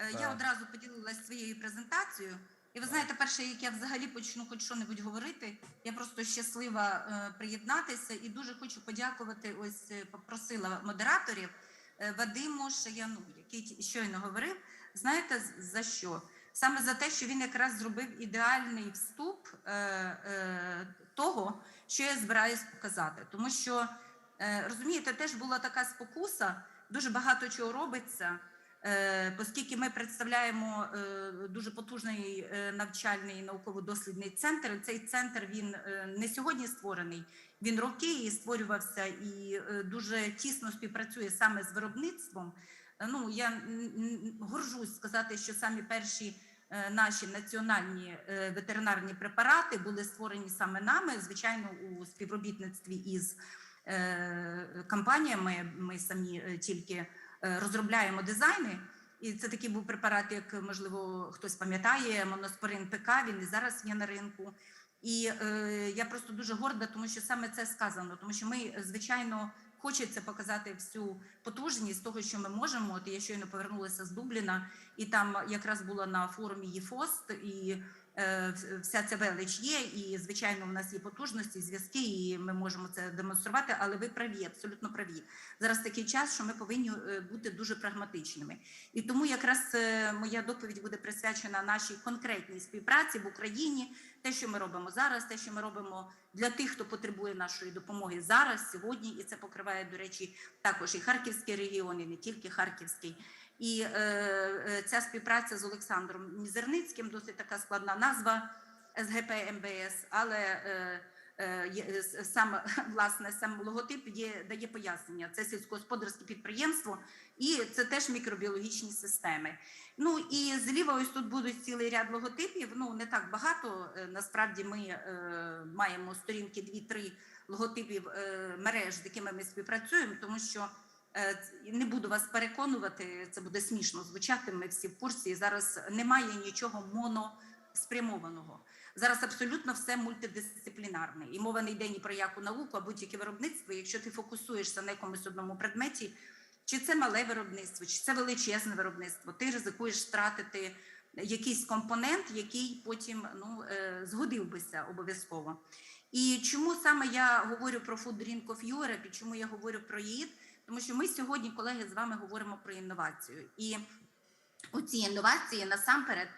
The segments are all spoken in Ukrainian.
Е, Я одразу поділилася своєю презентацією. І ви знаєте, перше, як я взагалі почну хоч що-небудь говорити, я просто щаслива е, приєднатися і дуже хочу подякувати. Ось е, попросила модераторів Вадиму Шаяну, який щойно говорив. Знаєте за що? Саме за те, що він якраз зробив ідеальний вступ е, е, того, що я збираюсь показати. Тому що е, розумієте, теж була така спокуса, дуже багато чого робиться. Е, Оскільки ми представляємо е, дуже потужний е, навчальний науково-дослідний центр, цей центр він не сьогодні створений. Він роки і створювався і дуже тісно співпрацює саме з виробництвом. Ну я горжусь сказати, що самі перші наші національні ветеринарні препарати були створені саме нами, звичайно, у співробітництві із компаніями. Ми самі тільки розробляємо дизайни. І це такий був препарат, як можливо хтось пам'ятає, моноспорин ПК. Він і зараз є на ринку. І е, я просто дуже горда, тому що саме це сказано, тому що ми, звичайно, хочеться показати всю потужність того, що ми можемо. От я щойно повернулася з Дубліна, і там якраз була на форумі ЄФОСТ, і е, вся ця велич є. І звичайно, в нас є потужності, зв'язки, і ми можемо це демонструвати. Але ви праві, абсолютно праві. Зараз такий час, що ми повинні е, бути дуже прагматичними. І тому якраз е, моя доповідь буде присвячена нашій конкретній співпраці в Україні, те, що ми робимо зараз, те, що ми робимо для тих, хто потребує нашої допомоги зараз, сьогодні, і це покриває, до речі, також і Харківський регіон, і не тільки Харківський. І е, е, ця співпраця з Олександром Мізерницьким досить така складна назва СГП МБС, але е, е, е, сам власне сам логотип є дає пояснення. Це сільськогосподарське підприємство, і це теж мікробіологічні системи. Ну і зліва ось тут будуть цілий ряд логотипів. Ну не так багато. Е, Насправді ми е, маємо сторінки 2-3 логотипів е, мереж, з якими ми співпрацюємо, тому що. Е, Не буду вас переконувати, це буде смішно звучати. Ми всі в курсі. Зараз немає нічого моноспрямованого. Зараз абсолютно все мультидисциплінарне. І мова не йде ні про яку науку, а будь-яке виробництво. Якщо ти фокусуєшся на якомусь одному предметі, чи це мале виробництво, чи це величезне виробництво, ти ризикуєш втратити якийсь компонент, який потім ну, е, згодив бися обов'язково. І чому саме я говорю про Food Drink of Europe, і чому я говорю про ЄІД? Тому що ми сьогодні, колеги, з вами говоримо про інновацію. І оці інновації насамперед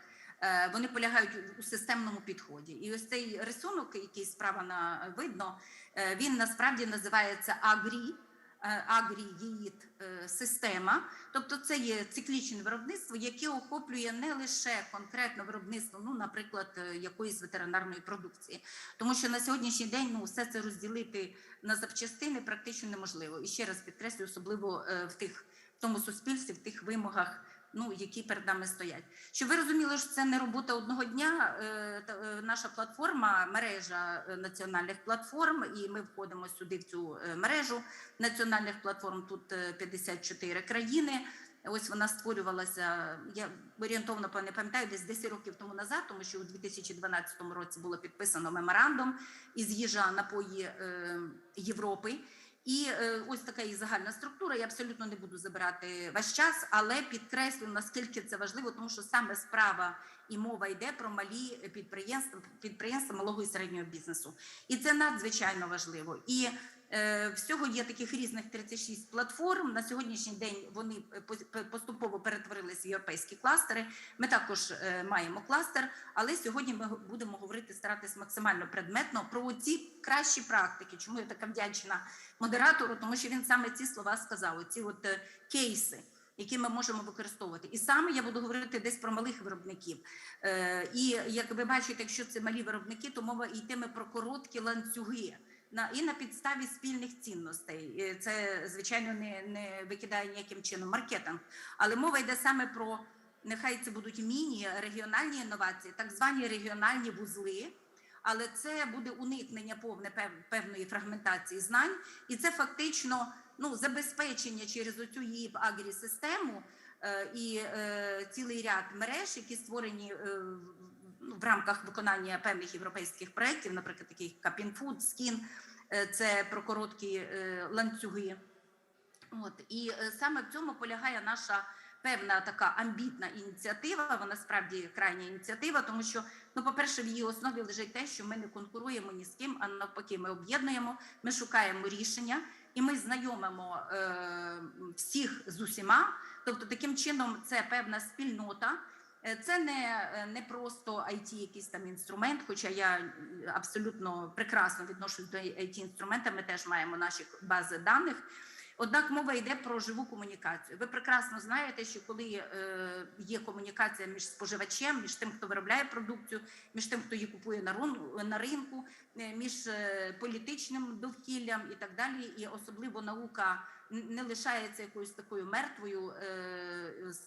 е, вони полягають у- системному підході. І ось цей рисунок, який справа на видно, е, він насправді називається Агрі. Е, Агрі-ЄІД е, система, тобто це є циклічне виробництво, яке охоплює не лише конкретно виробництво, ну, наприклад, е, якоїсь ветеринарної продукції, тому що на сьогоднішній день ну, все це розділити на запчастини практично неможливо. І ще раз підкреслюю, особливо в тих в тому суспільстві, в тих вимогах, ну які перед нами стоять. Щоб ви розуміли, що це не робота одного дня. е, е, Наша платформа, мережа е, національних платформ, і ми входимо сюди в цю мережу національних платформ. Тут е, 54 країни. Ось вона створювалася. Я орієнтовно не пам'ятаю, десь 10 років тому назад, тому що у 2012 році було підписано меморандум із їжа напої Європи. І е, ось така і загальна структура. Я абсолютно не буду забирати ваш час, але підкреслю наскільки це важливо, тому що саме справа і мова йде про малі підприємства, підприємства малого і середнього бізнесу. І це надзвичайно важливо. І всього є таких різних 36 платформ. На сьогоднішній день вони е, поступово перетворились в європейські кластери. Ми також е, маємо кластер, але сьогодні ми будемо говорити, старатись максимально предметно про ці кращі практики. Чому я така вдячна модератору? Тому що він саме ці слова сказав. Ці от е, кейси. Які ми можемо використовувати, і саме я буду говорити десь про малих виробників. Е, і як ви бачите, якщо це малі виробники, то мова йтиме про короткі ланцюги на і на підставі спільних цінностей. Це звичайно не, не викидає ніяким чином маркетинг, але мова йде саме про нехай це будуть міні регіональні інновації, так звані регіональні вузли. Але це буде уникнення повне певної фрагментації знань, і це фактично ну забезпечення через оцю її агрі-систему е, і е, цілий ряд мереж, які створені е, в- рамках виконання певних європейських проєктів, наприклад, таких Food, Skin, е, це про короткі е, ланцюги. От і е, саме в цьому полягає наша певна така амбітна ініціатива. Вона справді крайня ініціатива, тому що ну, по-перше, в її основі лежить те, що ми не конкуруємо ні з ким, а навпаки, ми об'єднуємо, ми шукаємо рішення і ми знайомимо е, всіх з усіма. Тобто, таким чином, це певна спільнота. Е, Це не, е, не просто IT якийсь там інструмент, хоча я е, абсолютно прекрасно відношусь до it інструмента. Ми теж маємо наші бази даних. Однак мова йде про живу комунікацію. Ви прекрасно знаєте, що коли є комунікація між споживачем, між тим, хто виробляє продукцію, між тим, хто її купує на, ринку, між політичним довкіллям і так далі, і особливо наука не лишається якоюсь такою мертвою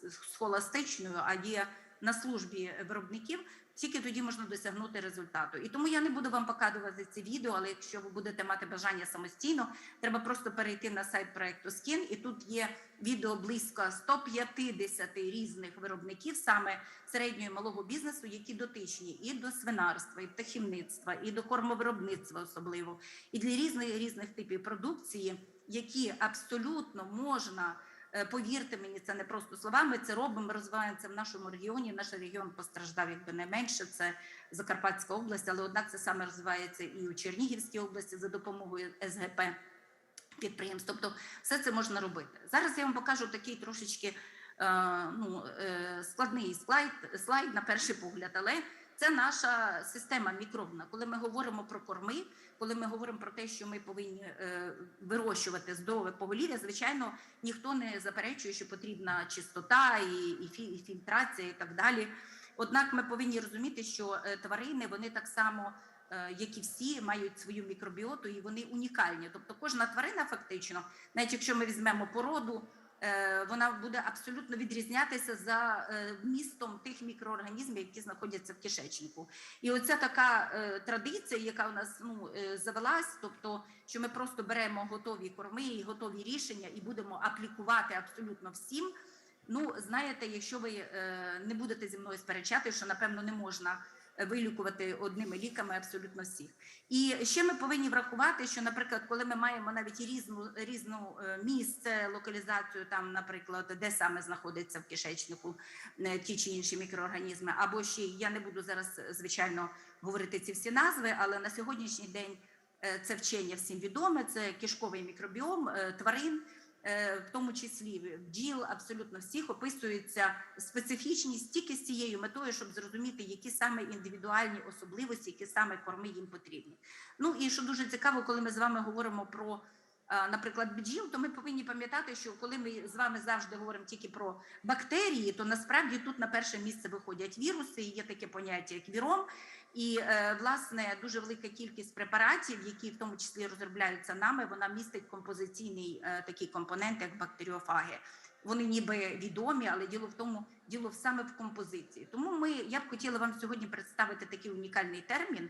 схоластичною, а є на службі виробників. Тільки тоді можна досягнути результату. І тому я не буду вам показувати ці відео, але якщо ви будете мати бажання самостійно, треба просто перейти на сайт проекту Skin, і тут є відео близько 150 різних виробників, саме середнього і малого бізнесу, які дотичні і до свинарства, і птахівництва, і до кормовиробництва, особливо, і для різних різних типів продукції, які абсолютно можна. Е, Повірте мені, це не просто словами. Це робимо, розвиваємося в нашому регіоні. Наш регіон постраждав якби не менше. Це Закарпатська область, але однак це саме розвивається і у Чернігівській області за допомогою СГП підприємств. Тобто, все це можна робити. Зараз я вам покажу такий трошечки е, ну, е, складний слайд, слайд на перший погляд, але це наша система мікробна. Коли ми говоримо про корми, коли ми говоримо про те, що ми повинні е, вирощувати здорове поголів'я, звичайно, ніхто не заперечує, що потрібна чистота і, і, фі- і фільтрація, і так далі. Однак ми повинні розуміти, що е, тварини вони так само. е, Як і всі мають свою мікробіоту, і вони унікальні. Тобто, кожна тварина, фактично, навіть якщо ми візьмемо породу, вона буде абсолютно відрізнятися за е, вмістом тих мікроорганізмів, які знаходяться в кишечнику. І оця така е, традиція, яка у нас ну, е, завелась, тобто, що ми просто беремо готові корми і готові рішення і будемо аплікувати абсолютно всім. Ну, знаєте, якщо ви е, не будете зі мною сперечати, що напевно не можна е, вилікувати одними ліками абсолютно всіх. І ще ми повинні врахувати, що, наприклад, коли ми маємо навіть різну різну е, місце, локалізацію, там, наприклад, де саме знаходиться в кишечнику е, ті чи інші мікроорганізми, або ще я не буду зараз, е, звичайно, говорити ці всі назви, але на сьогоднішній день це вчення всім відоме. Це кишковий мікробіом тварин. Е, В тому числі бджіл, абсолютно всіх описується специфічність тільки з цією метою, щоб зрозуміти, які саме індивідуальні особливості, які саме корми їм потрібні. Ну і що дуже цікаво, коли ми з вами говоримо про, наприклад, бджіл, то ми повинні пам'ятати, що коли ми з вами завжди говоримо тільки про бактерії, то насправді тут на перше місце виходять віруси, і є таке поняття як віром. І е, власне дуже велика кількість препаратів, які в тому числі розробляються нами, вона містить композиційний е, такий компонент, як бактеріофаги. Вони ніби відомі, але діло в тому, діло саме в композиції. Тому ми я б хотіла вам сьогодні представити такий унікальний термін е,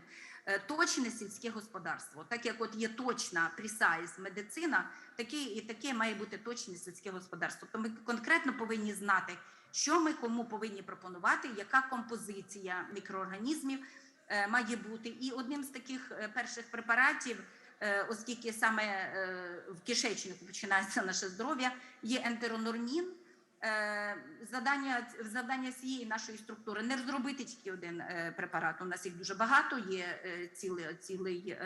точне сільське господарство. Так як от є точна precise медицина, таке і таке має бути точне сільське господарство. Тобто ми конкретно повинні знати, що ми кому повинні пропонувати, яка композиція мікроорганізмів е, має бути. І одним з таких е, перших препаратів, е, оскільки саме е, в кишечнику починається наше здоров'я, є ентеронормін. Е, Завдання, завдання цієї нашої структури не розробити тільки один е, препарат. У нас їх дуже багато, є е, цілий, цілий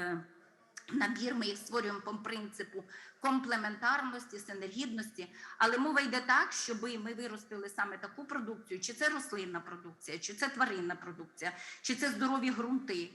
набір. Ми їх створюємо по принципу комплементарності, синергідності. Але мова йде так, щоб ми виростили саме таку продукцію, чи це рослинна продукція, чи це тваринна продукція, чи це здорові ґрунти,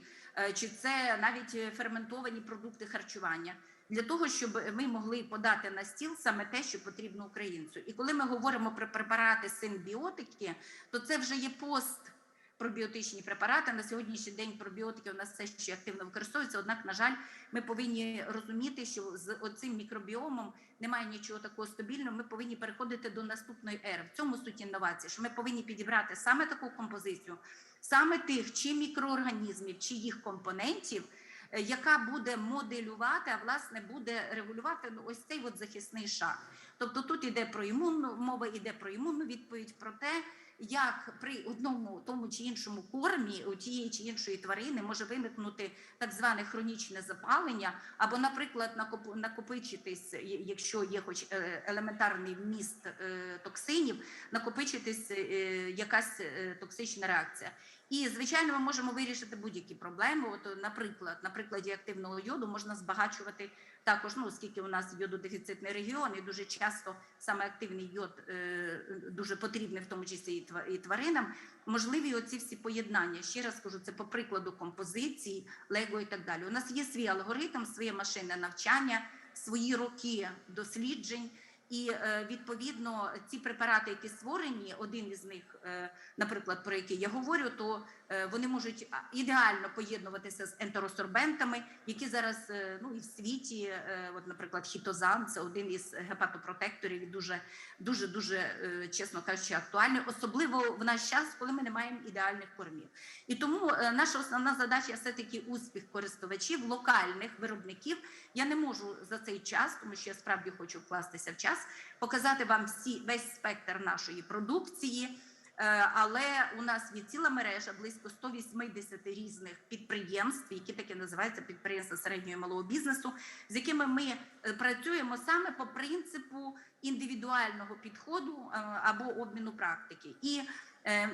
чи це навіть ферментовані продукти харчування. Для того щоб ми могли подати на стіл саме те, що потрібно українцю. І коли ми говоримо про препарати симбіотики, то це вже є пост пробіотичні препарати. На сьогоднішній день пробіотики у нас все ще активно використовуються. Однак, на жаль, ми повинні розуміти, що з оцим мікробіомом немає нічого такого стабільного. Ми повинні переходити до наступної ери. В цьому суть інновації, що ми повинні підібрати саме таку композицію, саме тих чи мікроорганізмів, чи їх компонентів. Е, Яка буде моделювати, а власне буде регулювати ну, ось цей от захисний шар. Тобто тут іде про імунну мова, іде про імунну відповідь, про те, як при одному тому чи іншому кормі у тієї чи іншої тварини може виникнути так зване хронічне запалення, або, наприклад, накоп- накопичитись, якщо є хоч е, елементарний вміст е, токсинів, накопичитись е, якась е, токсична реакція. І звичайно, ми можемо вирішити будь-які проблеми. От, наприклад, на прикладі активного йоду можна збагачувати також, ну оскільки у нас йододефіцитний регіон, і дуже часто саме активний йод е, дуже потрібний, в тому числі і тва- і тваринам. Можливі оці всі поєднання. Ще раз кажу, це по прикладу композиції, лего і так далі. У нас є свій алгоритм, своє машинне навчання, свої роки досліджень. І е, відповідно ці препарати, які створені, один із них, е, наприклад, про який я говорю, то е, вони можуть ідеально поєднуватися з ентеросорбентами, які зараз ну і в світі, от, наприклад, хітозан це один із гепатопротекторів і дуже дуже дуже чесно кажучи, актуальний, особливо в наш час, коли ми не маємо ідеальних кормів. І тому наша основна задача все таки успіх користувачів, локальних виробників. Я не можу за цей час, тому що я справді хочу вкластися в час, показати вам всі весь спектр нашої продукції. Е, Але у нас є ціла мережа близько 180 різних підприємств, які таки називаються підприємства середнього і малого бізнесу, з якими ми е, працюємо саме по принципу індивідуального підходу е, або обміну практики. І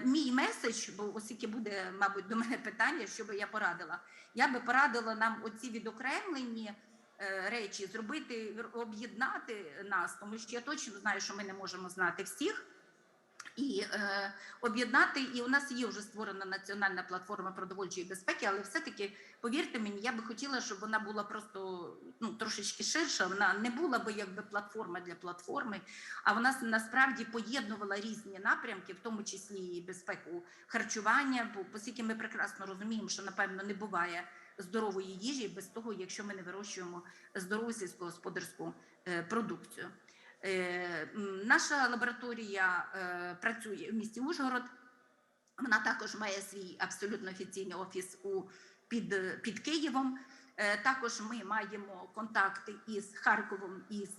мій меседж, бо оскільки буде, мабуть, до мене питання, що би я порадила, я би порадила нам оці відокремлені речі зробити, об'єднати нас, тому що я точно знаю, що ми не можемо знати всіх. І е, об'єднати, і у нас є вже створена національна платформа продовольчої безпеки, але все-таки повірте мені, я би хотіла, щоб вона була просто ну трошечки ширша. Вона не була би якби платформа для платформи, а вона насправді поєднувала різні напрямки, в тому числі і безпеку харчування. Бо оскільки ми прекрасно розуміємо, що напевно не буває здорової їжі без того, якщо ми не вирощуємо здорову сільськогосподарську е, продукцію. Е, Наша лабораторія е, працює в місті Ужгород. Вона також має свій абсолютно офіційний офіс у під, під Києвом. Також ми маємо контакти із Харковом із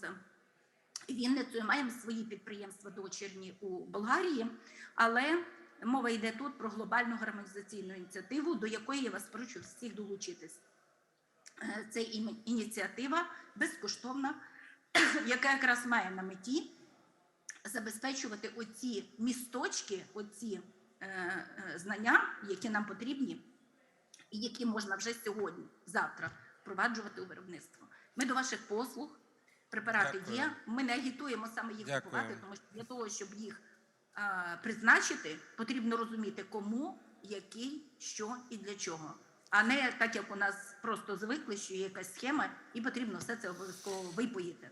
Вінницею. Маємо свої підприємства дочірні у Болгарії, але мова йде тут про глобальну гармонізаційну ініціативу, до якої я вас прошу всіх долучитись. Е, Це ініціатива безкоштовна, яка якраз має на меті забезпечувати оці місточки, оці е, е, знання, які нам потрібні, і які можна вже сьогодні, завтра впроваджувати у виробництво. Ми до ваших послуг. Препарати Дякую. є. Ми не агітуємо саме їх Дякую. купувати, тому що для того, щоб їх призначити, потрібно розуміти, кому, який, що і для чого. А не так, як у нас просто звикли, що є якась схема, і потрібно все це обов'язково випоїти.